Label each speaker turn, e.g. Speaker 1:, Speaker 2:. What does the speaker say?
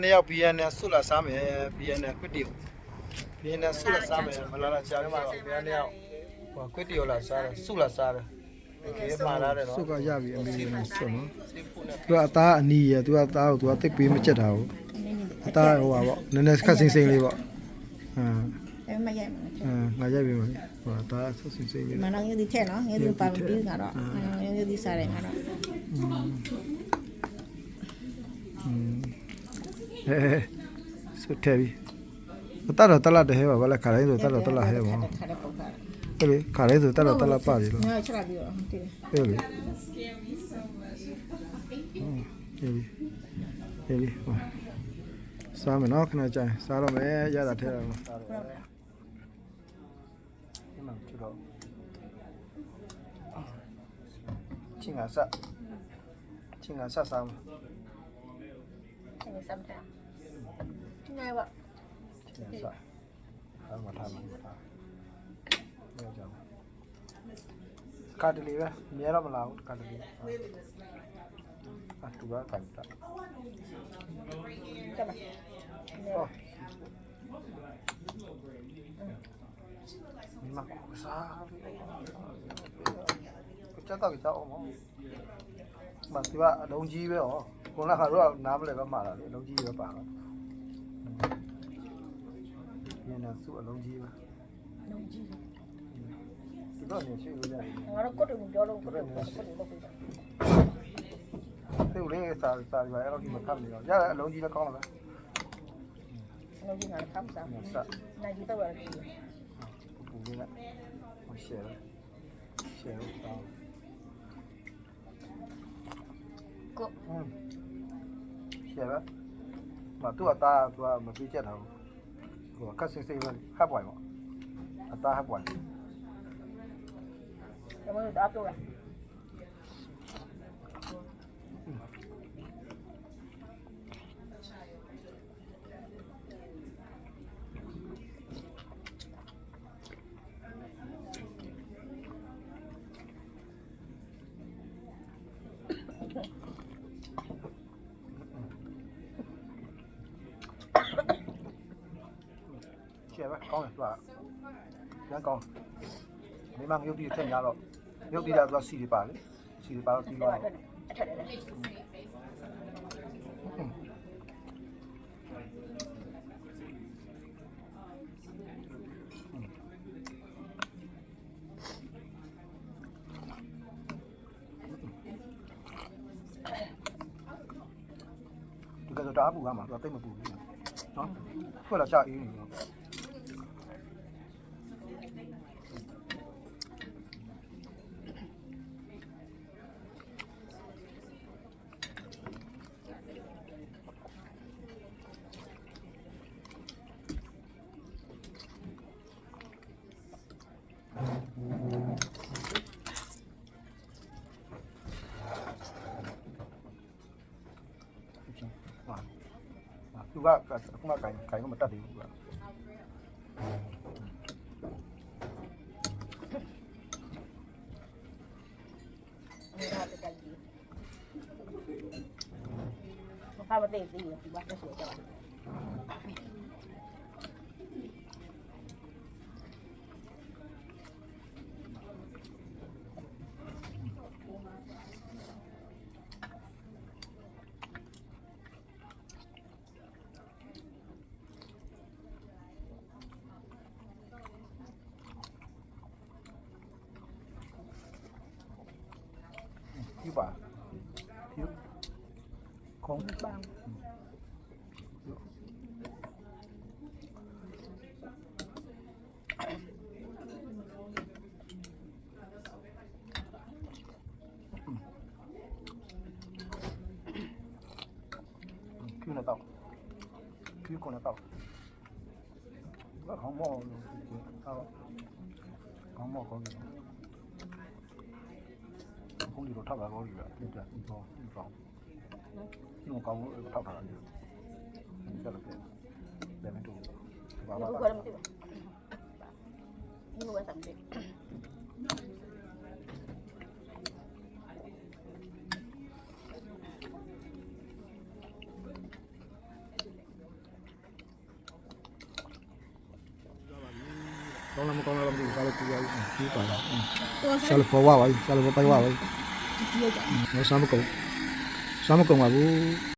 Speaker 1: နှစ်ယောက် BNN ဆုလာစားမယ် BNN ကွစ်တီကို BNN ဆုလာစားမယ်မလာလာချာထဲမှာတော့ BNN နှစ်ယောက်ဟိုကွစ်တီကိုလာစားတယ်ဆုလာစားတယ်ဒီကေမှာလာတယ်နော်
Speaker 2: စုကရပြီအမေနဲ့ဆွနော်သူကအသားအနီးရသူကသားကိုသူကတိတ်ပေးမချက်တာဘူးအသားဟိုပါပေါ့နည်းနည်းခက်စင်းစင်းလေးပေါ့အမ်
Speaker 3: အဲမရိုက်မှာ
Speaker 2: အမ်ငါရိုက်ပြီမလေးဟိုအသားဆက်စင်းစင်းလေး
Speaker 3: မနောင်ရဒီထဲနော်ရဒီပါမပြီးငါတော့ရဒီစားတယ်ငါတော့
Speaker 2: ဟဲဆွတ်တယ်ပြီတတ်တော့တက်လာတယ်ဟဲ့ပါဗလားခါတိုင်းဆိုတက်တော့တက်လာဟဲ့ပါ
Speaker 3: ခါတဲ့ပုတ်ခါ
Speaker 2: ဟဲ့လေခါတိုင်းဆိုတက်တော့တက်လာပါပြီလို့
Speaker 3: ငါချက်လာပြီးတော့တည်
Speaker 2: ဟဲ့လေဟဲ့လေဟဲ့လေစားမယ်နော်ခဏကြာစားတော့မယ်ရတာထဲတော့
Speaker 1: စားတယ်ဒီမှာကျတော့ချင်းကစားချင်းကစားစားမယ်
Speaker 3: နေစမ်းတယ်နေဝ
Speaker 1: ချင်းကစားအားမထားမှာထားနေကြပါကာတလီပဲအများတော့မလာဘူးကာတလီအတူကကန်တာ
Speaker 3: တက်ပါ
Speaker 1: ဟောမိမကိုစားကိုချက်တော့ကြောက်အောင်မသူကအလုံးကြီးပဲဟော ခုနကတော့နားမလဲပဲမှားတာလေအလုံးကြီးပဲပါတော့ညနေစုအလုံးကြီးပဲ
Speaker 3: လုံးကြီး
Speaker 1: ဒီတော့နေရှိလို့ရတယ်
Speaker 3: ငါတော့ကိုတူပြောလို့ကိုတူကိုတူလုပ်ပြီး
Speaker 1: သူ့လေးစာစာဒီပါအဲ့လိုဒီမှာဖတ်နေတော့ရတယ်အလုံးကြီးလည်းကောင်းတယ်
Speaker 3: လုံးကြီးငါခမ်းစား
Speaker 1: ပဲစ
Speaker 3: နိုင်ဒီတော့ရတယ်
Speaker 1: ပူလေးနဲ့ဟိုရှယ်ရှယ်တော့
Speaker 3: ကို
Speaker 1: อื มရှယ်ပဲမသူ့အသားသူကမပြေးချက်တာဘူးဟိုကတ်စင်စိမ့်ပဲဟပ်ပွိုင်ပေါ့အသားဟပ်ပွိုင်
Speaker 3: ဒါမှမဟုတ်တော့ပြောတာ
Speaker 1: ရှယ်ပဲကောင်းတယ်သူကရမ်းကောင်းမိမငရုတ်ပြီးထက်များတော့ရုပ်ပြီးတာ
Speaker 3: bạn con này bạn nhá con. Mang yêu đi chân nhà rồi. Yêu đi đâu xì
Speaker 1: thì bà đấy. Xì
Speaker 3: thì bà
Speaker 1: đi rồi Chúng ta đã mà, chúng mà bù Đó, phải là chạy Ako nga, ako nga kain, kain ko mata din. Mukha ba tayo sa iyo? Bakit sa iyo? 一百平红斑嗯嗯嗯用得到可以到那好冒那个工地都差不多高
Speaker 3: 级，
Speaker 1: 对
Speaker 3: 不对？你说，你说，你们高工差
Speaker 1: 不多高级，你这个对，咱们都，完了。你给我什么对？con
Speaker 3: làm
Speaker 1: con
Speaker 3: làm
Speaker 1: đủ sao được bây giờ chỉ phải sao được phá hoa vậy
Speaker 3: sao được phá hoa
Speaker 1: vậy 第。我三不狗，三不狗啊不。